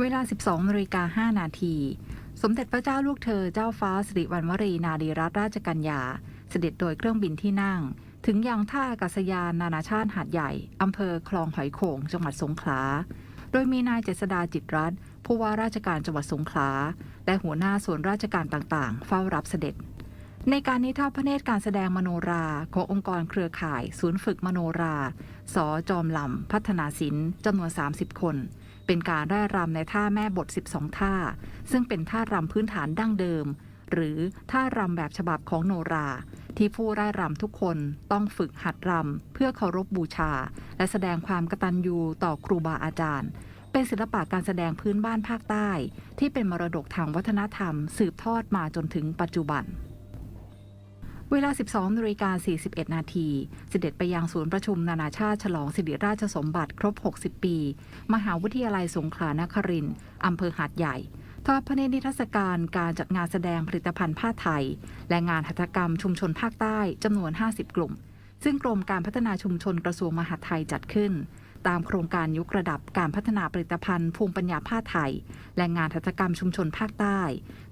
เวลา 12นาฬิกา5นาที สมเด็จพระเจ้าลูกเธอเจ้าฟ้าสิริวัณวรีนารีรัตนราชกัญญา เสด็จโดยเครื่องบินที่นั่ง ถึงยังท่าอากาศยานนานาชาติหาดใหญ่ อำเภอคลองหอยโขง จังหวัดสงขลา โดยมีนายเจษดาจิตรัตน์ผู้ว่าราชการจังหวัดสงขลา และหัวหน้าส่วนราชการต่างๆ เฝ้ารับเสด็จ ในการนิทอดพระเนตรการแสดงมโนราขององค์กรเครือข่าย ศูนย์ฝึกมโนรา สอจอมลำพัฒนาศิลป์จำนวน 30 คน เป็นการร่ายรำในท่าแม่บท 12 ท่า ซึ่งเป็นท่ารำพื้นฐานดั้งเดิม หรือท่ารำแบบฉบับของโนรา ที่ผู้ร่ายรำทุกคนต้องฝึกหัดรำเพื่อเคารพบูชา และแสดงความกตัญญูต่อครูบาอาจารย์ เป็นศิลปะการแสดงพื้นบ้านภาคใต้ ที่เป็นมรดกทางวัฒนธรรม สืบทอดมาจนถึงปัจจุบัน เวลา 12นาฬิกา41 นาที เสด็จไปยังศูนย์ประชุมนานาชาติฉลองสิริราชสมบัติครบ 60 ปี มหาวิทยาลัยสงขลานครินทร์อำเภอหาดใหญ่ทอดพระเนตรนิทรรศการการจัดงานแสดงผลิตภัณฑ์ผ้าไทย และงานหัตถกรรมชุมชนภาคใต้จำนวน 50 กลุ่ม ซึ่งกรมการพัฒนาชุมชนกระทรวงมหาดไทยจัดขึ้น ตามโครงการยกระดับการพัฒนาผลิตภัณฑ์ภูมิปัญญาผ้าไทย และงานหัตถกรรมชุมชนภาคใต้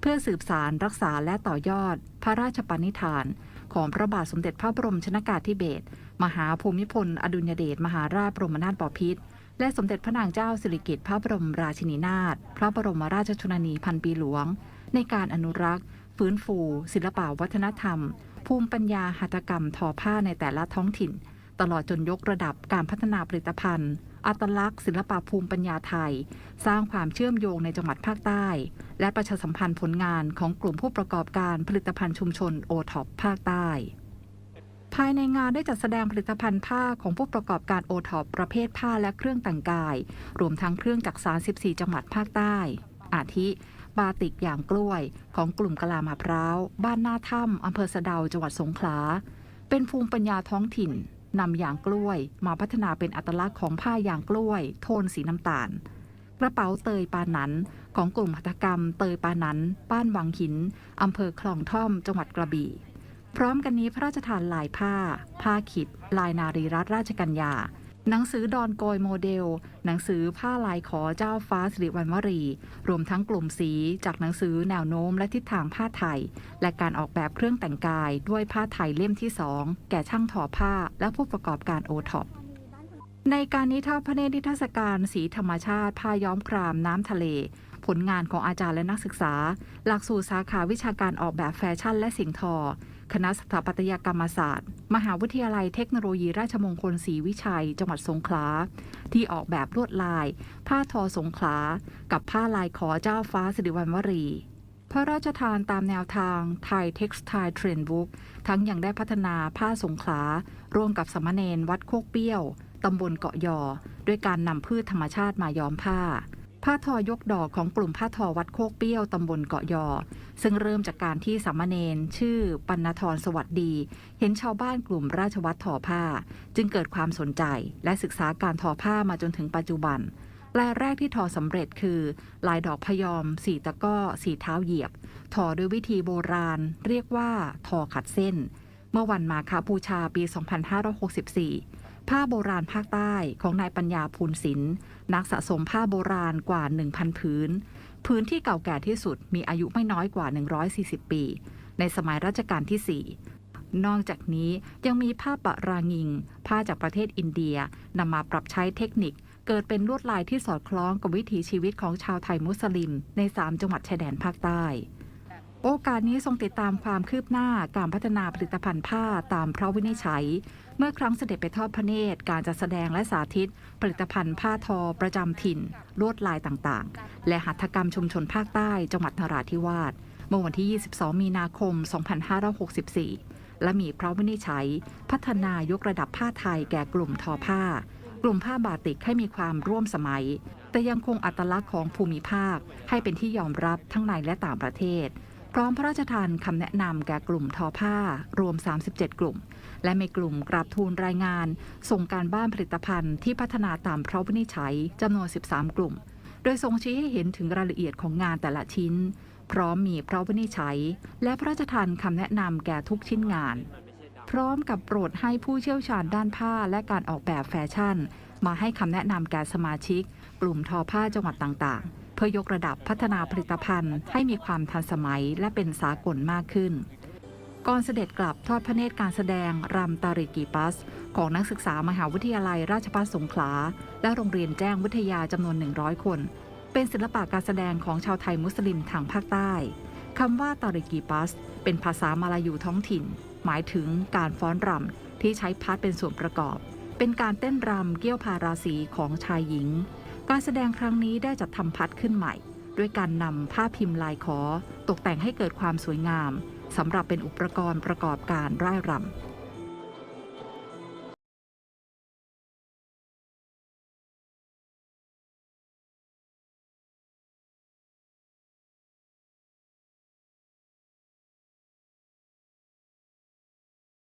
เพื่อสืบสารรักษาและต่อยอด พระราชปณิธาน ของพระบาทสมเด็จพระบรมชนากาธิเบศรมหาภูมิพล อดุลยเดชมหาราชบรมนาถบพิตรและสมเด็จพระนางเจ้าสิริกิติ์พระบรมราชินีนาถพระบรมราชชนนีพันปีหลวง ในการอนุรักษ์ ฟื้นฟู ศิลปวัฒนธรรม ภูมิปัญญาหัตถกรรมทอผ้าในแต่ละท้องถิ่น ตลอดจนยกระดับการพัฒนาผลิตภัณฑ์ อัตลักษณ์ศิลปะภูมิปัญญาไทย สร้างความเชื่อมโยงในจังหวัดภาคใต้ และประชาสัมพันธ์ผลงานของกลุ่มผู้ประกอบการผลิตภัณฑ์ชุมชนโอท็อปภาคใต้ ภายในงานได้จัดแสดงผลิตภัณฑ์ผ้าของผู้ประกอบการโอท็อปประเภทผ้าและเครื่องแต่งกาย รวมทั้งเครื่องจักสาน14 จังหวัดภาคใต้ อาทิ บาติกอย่างกล้วย ของกลุ่มกะลามะพร้าว บ้านหน้าถ้ำอำเภอสะเดาจังหวัดสงขลา เป็นภูมิปัญญาท้องถิ่น นำยางกล้วย มาพัฒนาเป็นอัตลักษณ์ของผ้ายางกล้วย โทนสีน้ำตาล กระเป๋าเตยปานันของกลุ่มหัตถกรรม เตยปานันบ้านวังหินอำเภอคลองท่อม จังหวัดกระบี่ พร้อมกันนี้พระราชทานลายผ้า ผ้าขิด ลายนารีรัตนราชกัญญา หนังสือดอนโกยโมเดล หนังสือผ้าลายขอเจ้าฟ้าสิริวัณวรี รวมทั้งกลุ่มสีจากหนังสือแนวโน้มและทิศทางผ้าไทย และการออกแบบเครื่องแต่งกายด้วยผ้าไทยเล่มที่2แก่ช่างทอผ้าและผู้ประกอบการโอท็อปในการนิทอดพระเนตรนิทรรศการสีธรรมชาติผ้าย้อมครามน้ำทะเล ผลงานของอาจารย์และนักศึกษา หลักสูตรสาขาวิชาการออกแบบแฟชั่นและสิ่งทอ คณะสถาปัตยกรรมศาสตร์ มหาวิทยาลัยเทคโนโลยีราชมงคลศรีวิชัย จังหวัดสงขลา ที่ออกแบบลวดลาย ผ้าทอสงขลา กับผ้าลายขอเจ้าฟ้าสิริวัณวรี พระราชทานตามแนวทางไทย Textile Trend Book ทั้งยังได้พัฒนาผ้าสงขลา ร่วมกับสามเณรวัดโคกเปี้ยวตำบลเกาะยอ ด้วยการนำพืชธรรมชาติมาย้อมผ้า ผ้าทอยกดอกของกลุ่มผ้าทอวัดโคกเปี้ยวตำบลเกาะยอ ซึ่งเริ่มจากการที่สามเณรชื่อปัณธรสวัสดี เห็นชาวบ้านกลุ่มราชวัตรทอผ้า จึงเกิดความสนใจและศึกษาการทอผ้ามาจนถึงปัจจุบันลายแรกที่ทอสำเร็จคือ ลายดอกพยอมสีตะก้อสีเท้าเหยียบ ทอด้วยวิธีโบราณ เรียกว่า ทอขัดเส้น เมื่อวันมาคาบูชาปี 2564 ผ้าโบราณภาคใต้ของนายปัญญาภูลศิลป์นักสะสมผ้าโบราณกว่า 1,000 ผืนพื้นที่เก่าแก่ที่สุดมีอายุไม่น้อยกว่า 140 ปี ในสมัยรัชกาลที่ 4 นอกจากนี้ยังมีผ้าปะรางิง ผ้าจากประเทศอินเดียนำมาปรับใช้เทคนิค เกิดเป็นลวดลายที่สอดคล้องกับวิถีชีวิตของชาวไทยมุสลิม ใน 3 จังหวัดชายแดนภาคใต้ โอกาสนี้ทรงติดตามความคืบหน้าการพัฒนาผลิตภัณฑ์ผ้าตามพระวินิจฉัย เมื่อครั้งเสด็จไปทอดพระเนตรการจัดแสดงและสาธิต ผลิตภัณฑ์ผ้าทอประจำถิ่น ลวดลายต่างๆ และหัตถกรรมชุมชนภาคใต้จังหวัดนราธิวาสเมื่อวันที่ 22 มีนาคม 2564 และมีพระวินิจฉัย พัฒนายกระดับผ้าไทยแก่กลุ่มทอผ้า กลุ่มผ้าบาติกให้มีความร่วมสมัย แต่ยังคงอัตลักษณ์ของภูมิภาคให้เป็นที่ยอมรับทั้งในและต่างประเทศ พร้อมพระราชทานคำแนะนำแก่กลุ่มทอผ้ารวม 37 กลุ่ม และมีกลุ่มกราบทูลรายงาน ส่งการบ้านผลิตภัณฑ์ที่พัฒนาตามพระวินิจฉัยจำนวน 13 กลุ่ม โดยทรงชี้ให้เห็นถึงรายละเอียดของงานแต่ละชิ้น พร้อมมีพระวินิจฉัย และพระราชทานคำแนะนำแก่ทุกชิ้นงาน พร้อมกับโปรดให้ผู้เชี่ยวชาญด้านผ้าและการออกแบบแฟชั่น มาให้คำแนะนำแก่สมาชิก กลุ่มทอผ้าจังหวัดต่างๆ เพื่อยกระดับพัฒนาผลิตภัณฑ์ ให้มีความทันสมัยและเป็นสากลมากขึ้น ก่อนเสด็จกลับทอดพระเนตรการแสดงรำตาริกีปัส ของนักศึกษามหาวิทยาลัยราชภัฏสงขลา และโรงเรียนแจ้งวิทยาจำนวน 100 คน เป็นศิลปะการแสดงของชาวไทยมุสลิมทางภาคใต้คำว่าตาริกีปัส เป็นภาษามาลายูท้องถิ่น หมายถึงการฟ้อนรำที่ใช้พัดเป็นส่วนประกอบ เป็นการเต้นรำเกี่ยวพาราสีของชายหญิง การแสดงครั้งนี้ได้จัดทำพัดขึ้นใหม่ ด้วยการนำผ้าพิมพ์ลายขอ ตกแต่งให้เกิดความสวยงามสำหรับเป็นอุปกรณ์ประกอบการร่ายรำ